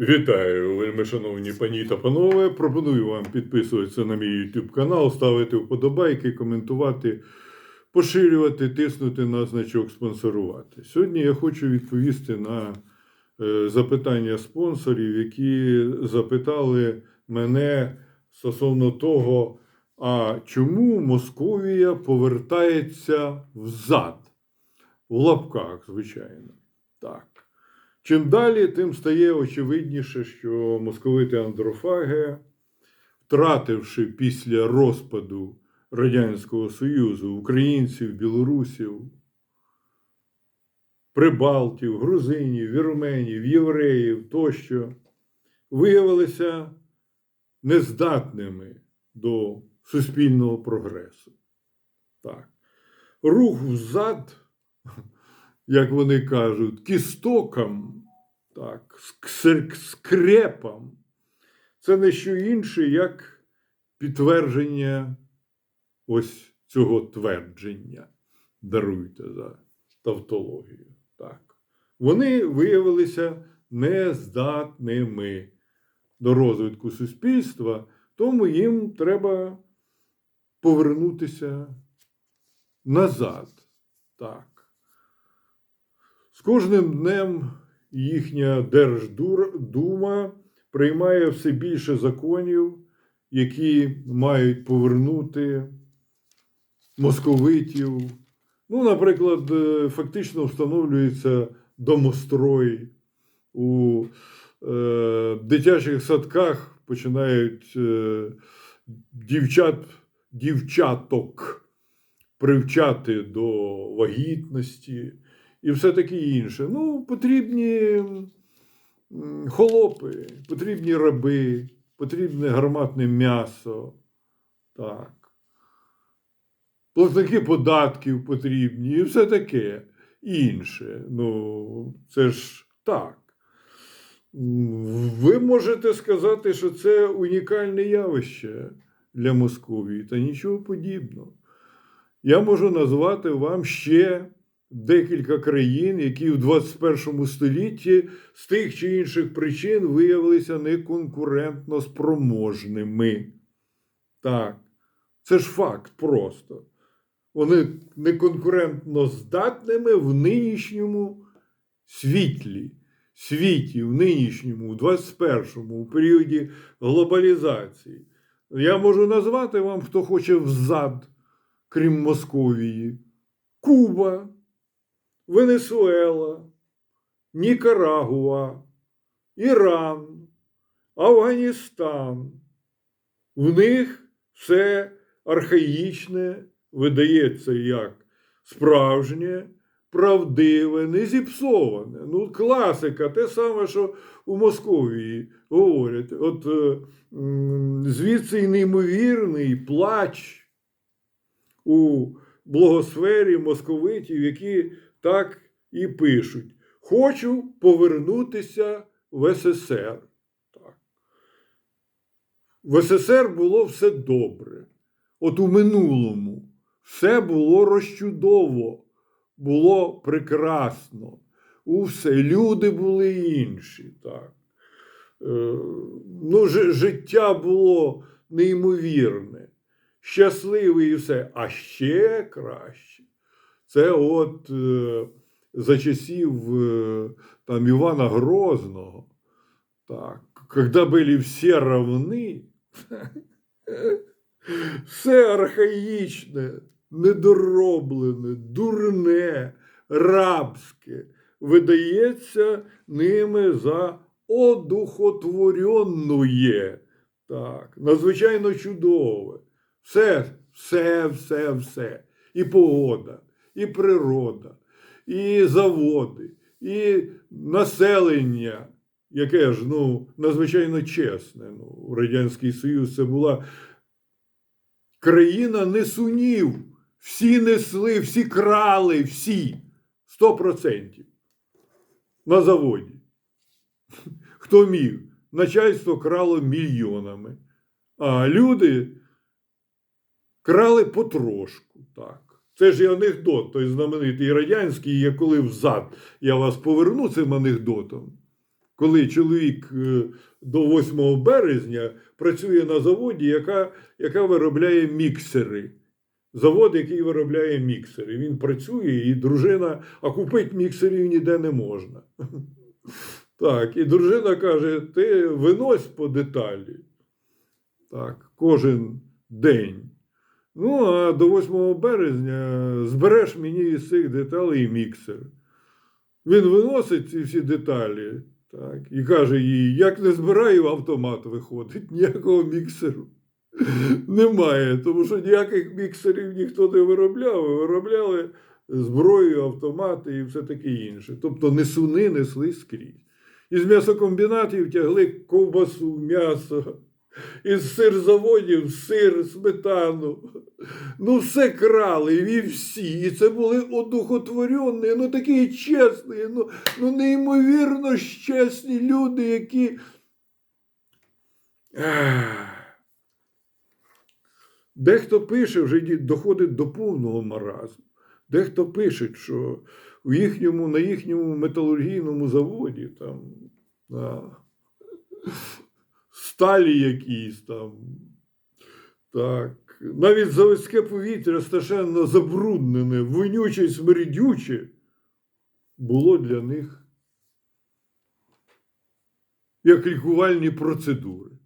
Вітаю, вельми шановні пані та панове. Пропоную вам підписуватися на мій YouTube канал, ставити вподобайки, коментувати, поширювати, тиснути на значок спонсорувати. Сьогодні я хочу відповісти на е, запитання спонсорів, які запитали мене стосовно того, а чому Московія повертається взад? В лапках, звичайно. Так. Чим далі, тим стає очевидніше, що московити андрофаги, втративши після розпаду Радянського Союзу українців, білорусів, прибалтів, грузинів, вірменів, євреїв тощо, виявилися нездатними до суспільного прогресу. Так. Рух взад як вони кажуть, кістокам, так, скрепам, це не що інше, як підтвердження ось цього твердження. Даруйте за тавтологію. Так. Вони виявилися нездатними до розвитку суспільства, тому їм треба повернутися назад. Так. З кожним днем їхня Держдума приймає все більше законів, які мають повернути московитів. Ну, наприклад, е, фактично встановлюється домострой у е, дитячих садках починають е, дівчат, дівчаток привчати до вагітності і все таке інше. Ну, потрібні холопи, потрібні раби, потрібне гарматне м'ясо. Так. Платники податків потрібні і все таке інше. Ну, це ж так. Ви можете сказати, що це унікальне явище для Московії, та нічого подібного. Я можу назвати вам ще декілька країн, які в 21 столітті з тих чи інших причин виявилися неконкурентно спроможними. Так, це ж факт просто. Вони неконкурентно здатними в нинішньому світлі, світі, в нинішньому, в 21-му, у періоді глобалізації. Я можу назвати вам, хто хоче взад, крім Московії. Куба, Венесуела, Нікарагуа, Іран, Афганістан. В них все архаїчне видається як справжнє, правдиве, не зіпсоване. Ну, класика, те саме, що у Московії говорять. От е, звідси й неймовірний плач у благосфері московитів, які так і пишуть: Хочу повернутися в СССР. Так. В СССР було все добре. От у минулому все було розчудово, було прекрасно. Усе, люди були інші. Так. Е, ну, жи- життя було неймовірне, щасливе і все. А ще краще. Це от е, за часів е, там, Івана Грозного, так, когда были все равны, все архаїчне, недороблене, дурне, рабське видається ними за одухотворенное. Так, надзвичайно чудове. Все, все, все, все. І погода, і природа, і заводи, і населення, яке ж ну, надзвичайно чесне. Ну, Радянський Союз це була країна несунів. Всі несли, всі крали, всі. Сто процентів. На заводі. Хто міг? Начальство крало мільйонами. А люди крали потрошку. Так. Це ж і анекдот, той знаменитий радянський, я коли взад я вас поверну цим анекдотом. коли чоловік е, до 8 березня працює на заводі, яка, яка виробляє міксери. Завод, який виробляє міксери. Він працює, і дружина, а купити міксерів ніде не можна. Так, і дружина каже: ти винось по деталі. Так, кожен день. Ну, а до 8 березня збереш мені із цих деталей міксер. Він виносить ці всі деталі так, і каже їй: як не збираю, автомат виходить, ніякого міксеру. Немає, тому що ніяких міксерів ніхто не виробляв, виробляли зброю, автомати і все таке інше. Тобто несуни несли скрізь. Із м'ясокомбінатів тягли ковбасу, м'ясо, із сирзаводів сир, сметану. Ну, все крали, і всі. І це були одухотворені, ну такі чесні, ну, ну неймовірно чесні люди, які. Дехто пише, вже доходить до повного маразму. Дехто пише, що у їхньому, на їхньому металургійному заводі там сталі якісь там. Так. Навіть заводське повітря страшенно забруднене, вонюче й смердюче, було для них як лікувальні процедури.